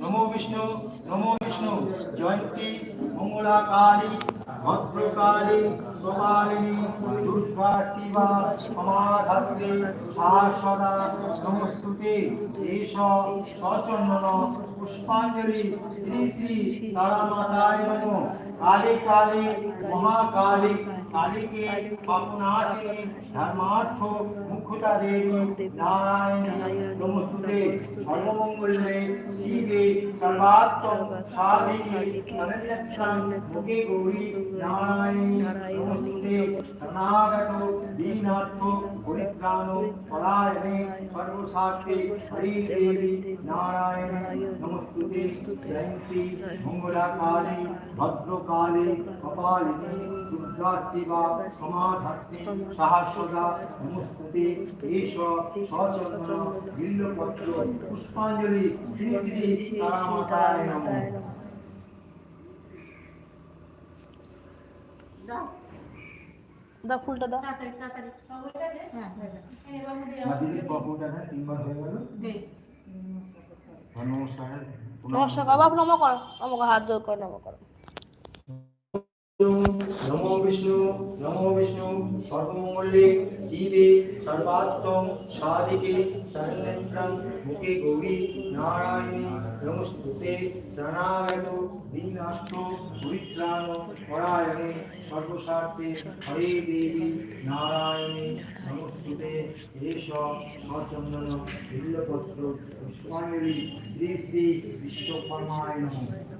নমো বিষ্ণু নমো বিষ্ণু জয়ন্তী মঙ্গলাকারী ভদ্রকালী মুখ্যতা দেবী নারায়ণী সর্বমঙ্গলে শিবে সর্বাত্ম সাধিকে নমস্তুতে শরণাগত দীনার্থ পরিত্রাণ পরায়ণে সর্বসাক্ষে হরি দেবী নারায়ণী নমস্তুতে জয়ন্তী মঙ্গলা কালী ভদ্রকালী কপালিনী দুর্গা শিবা সমাধাত্রী সাহসদা নমস্তুতে এষ সচন্দন বিল্লপত্র পুষ্পাঞ্জলি শ্রী শ্রী তারামাতায় নমঃ দা ফুলটা দাও তাড়াতাড়ি তাড়াতাড়ি সব হয়ে গেছে হ্যাঁ হয়ে গেছে এবার মধ্যে মাদিনীর কপুরটা না তিনবার হয়ে গেল। দে। নমস্কার নমস্কার বাবা নম করো নম করো হাত ধর করে নম করো। নমো বিষ্ণু নমো বিষ্ণু, সর্বমঙ্গলে শিবে, সর্বাত্ম সাধিকে শরণ্যত্রং মুখে গৌরী নারায়ণী, নমস্তুতে শরণাগত দীনার্থ পরিত্রাণ পরায়ণে সর্বস্বার্থে হরে দেবী নারায়ণী, নমস্তুতে এষ সচন্দন বিল্লপত্র পুষ্পাঞ্জলি শ্রী শ্রী বিশ্বকর্মায় নমঃ।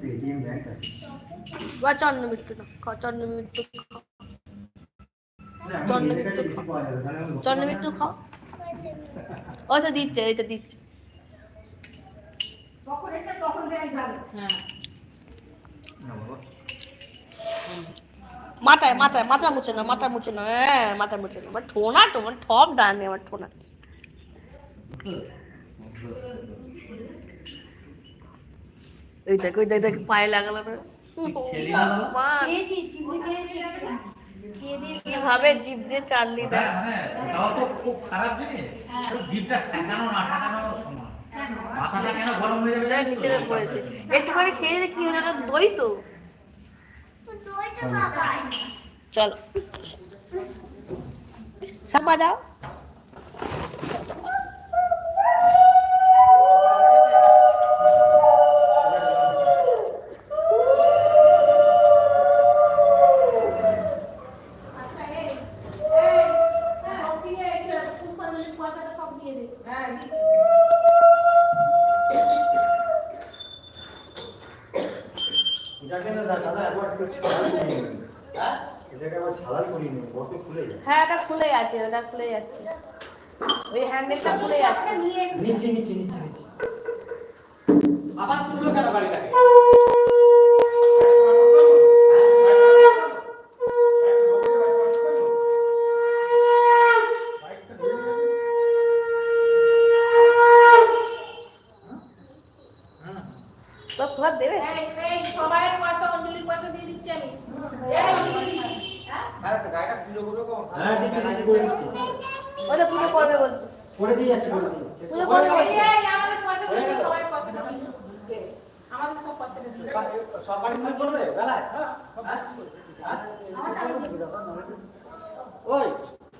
পেটিএম ব্যাংক আছে বা চন্দ্র মৃত্যু না খাও চন্দ্র মৃত্যু খাও চন্দ্র মিত্র পাওয়া যাবে তাহলে আমি চন্দ্র মৃত্যু খাও ওইটা দিচ্ছে এটা দিচ্ছে তখন এটা তখন দেয়া যাবে হ্যাঁ না বাবা মাথায় মাথায় মাথা মুছে না মাথা মুছে না হ্যাঁ মাথা মুছে না আমার ঠোনা তো আমার ঠপ দাঁড়ানি আমার ঠোনা ওই দেখ ওই দেখ পায়ে লাগালো না কীভাবে জিভ দিয়ে চাললি দেখ। তো খেয়ে কি হলো তো। চলো। সাবা দাও। হ্যাঁ? এটা খুলে হ্যাঁ ওটা খুলে যাচ্ছে ওটা খুলে যাচ্ছে। ওই হ্যান্ডেলটা খুলে যাচ্ছে। নিচে নিচে নিচে নিচে। আবার তুললো কেন গাড়িটাকে ফুয়ার দেবে? এই এই পয়সা অঞ্জলির পয়সা দিয়ে দিচ্ছি আমি। হ্যাঁ? হ্যাঁ ওটা পুজো করবে বলছি। করে দিয়ে যাচ্ছি করে দিয়ে। পুজো করবে বলছি। এই, এই, আমাদের পয়সা সবাই পয়সা আমাদের সব পয়সা সরকারি মনে করবে বেলায়? হ্যাঁ? হ্যাঁ? ওই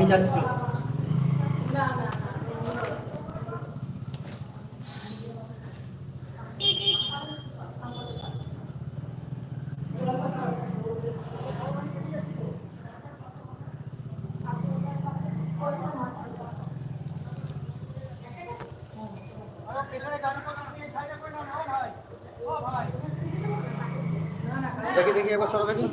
আমি যাচ্ছি। দেখি দেখি একবার সরো দেখি